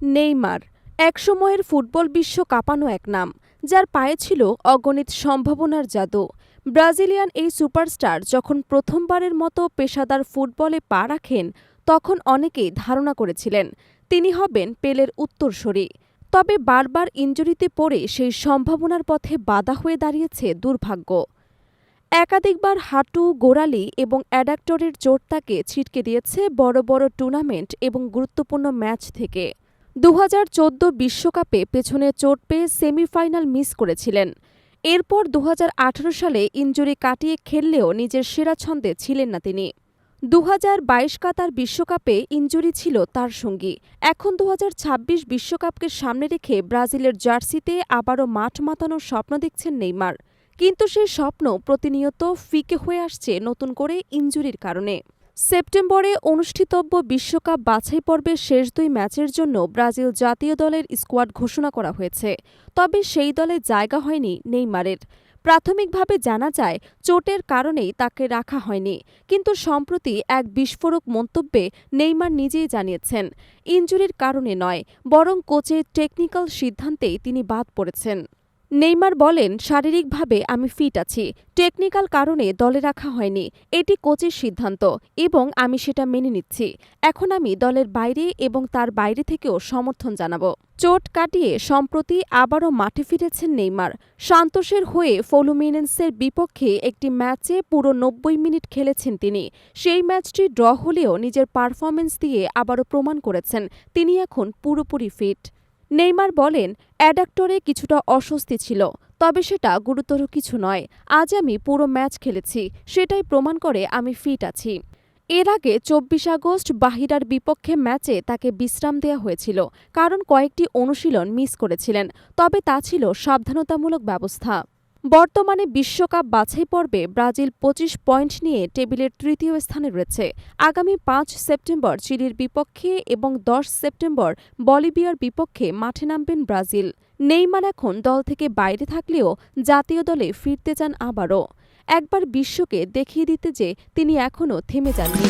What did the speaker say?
Neymar, একসময়ের football বিশ্ব কাঁপানো এক নাম, যার পায়ে ছিল অগণিত সম্ভাবনার জাদু। ব্রাজিলিয়ান এই সুপারস্টার যখন প্রথমবারের মতো পেশাদার ফুটবলে পা রাখেন, তখন অনেকেই ধারণা করেছিলেন, তিনি হবেন পেলের উত্তরসূরি। তবে বারবার ইঞ্জুরিতে পড়ে সেই সম্ভাবনার পথে বাধা হয়ে দাঁড়িয়েছে দুর্ভাগ্য। একাধিকবার হাঁটু, গোড়ালি এবং অ্যাডাক্টরের চোট তাকে ছিটকে দিয়েছে বড় বড় টুর্নামেন্ট এবং গুরুত্বপূর্ণ ম্যাচ থেকে। দু বিশ্বকাপে পেছনে চোট পেয়ে সেমিফাইনাল মিস করেছিলেন। এরপর দুহাজার আঠারো সালে ইঞ্জুরি কাটিয়ে খেললেও নিজের সেরা ছন্দে ছিলেন না তিনি। দুহাজার বাইশ কাতার বিশ্বকাপে ইঞ্জুরি ছিল তার সঙ্গী। এখন দু বিশ্বকাপকে সামনে রেখে ব্রাজিলের জার্সিতে আবারও মাঠ মাতানোর স্বপ্ন দেখছেন নেইমার। কিন্তু সেই স্বপ্ন প্রতিনিয়ত ফিকে হয়ে আসছে নতুন করে ইঞ্জুরির কারণে। সেপ্টেম্বরে অনুষ্ঠিতব্য বিশ্বকাপ বাছাই পর্বের শেষ দুই ম্যাচের জন্য ব্রাজিল জাতীয় দলের স্কোয়াড ঘোষণা করা হয়েছে। তবে সেই দলে জায়গা হয়নি নেইমারের। প্রাথমিকভাবে জানা যায়, চোটের কারণেই তাকে রাখা হয়নি। কিন্তু সম্প্রতি এক বিস্ফোরক মন্তব্যে নেইমার নিজেই জানিয়েছেন ইঞ্জুরির কারণে নয়, বরং কোচের টেকনিক্যাল সিদ্ধান্তেই তিনি বাদ পড়েছেন। নেইমার বলেন, শারীরিকভাবে আমি ফিট আছি। টেকনিক্যাল কারণে দলে রাখা হয়নি। এটি কোচের সিদ্ধান্ত এবং আমি সেটা মেনে নিচ্ছি। এখন আমি দলের বাইরে এবং তার বাইরে থেকেও সমর্থন জানাব। চোট কাটিয়ে সম্প্রতি আবারও মাঠে ফিরেছেন নেইমার। সান্তোসের হয়ে ফলুমিনেন্সের বিপক্ষে একটি ম্যাচে পুরো নব্বই মিনিট খেলেছেন তিনি। সেই ম্যাচটি ড্র হলেও নিজের পারফরমেন্স দিয়ে আবারও প্রমাণ করেছেন। তিনি এখন পুরোপুরি ফিট। নেইমার বলেন, অ্যাডাক্টরে কিছুটা অস্বস্তি ছিল, তবে সেটা গুরুতর কিছু নয়। আজ আমি পুরো ম্যাচ খেলেছি, সেটাই প্রমাণ করে আমি ফিট আছি। এর আগে চব্বিশ আগস্ট বাহিরার বিপক্ষে ম্যাচে তাকে বিশ্রাম দেওয়া হয়েছিল, কারণ কয়েকটি অনুশীলন মিস করেছিলেন, তবে তা ছিল সাবধানতামূলক ব্যবস্থা। বর্তমানে বিশ্বকাপ বাছাই পর্বে ব্রাজিল পঁচিশ পয়েন্ট নিয়ে টেবিলের তৃতীয় স্থানে রয়েছে। আগামী পাঁচ সেপ্টেম্বর চিলির বিপক্ষে এবং দশ সেপ্টেম্বর বলিভিয়ার বিপক্ষে মাঠে নামবেন ব্রাজিল। নেইমার এখন দল থেকে বাইরে থাকলেও জাতীয় দলে ফিরতে চান আবারও। একবার বিশ্বকে দেখিয়ে দিতে যে তিনি এখনও থেমে যাননি।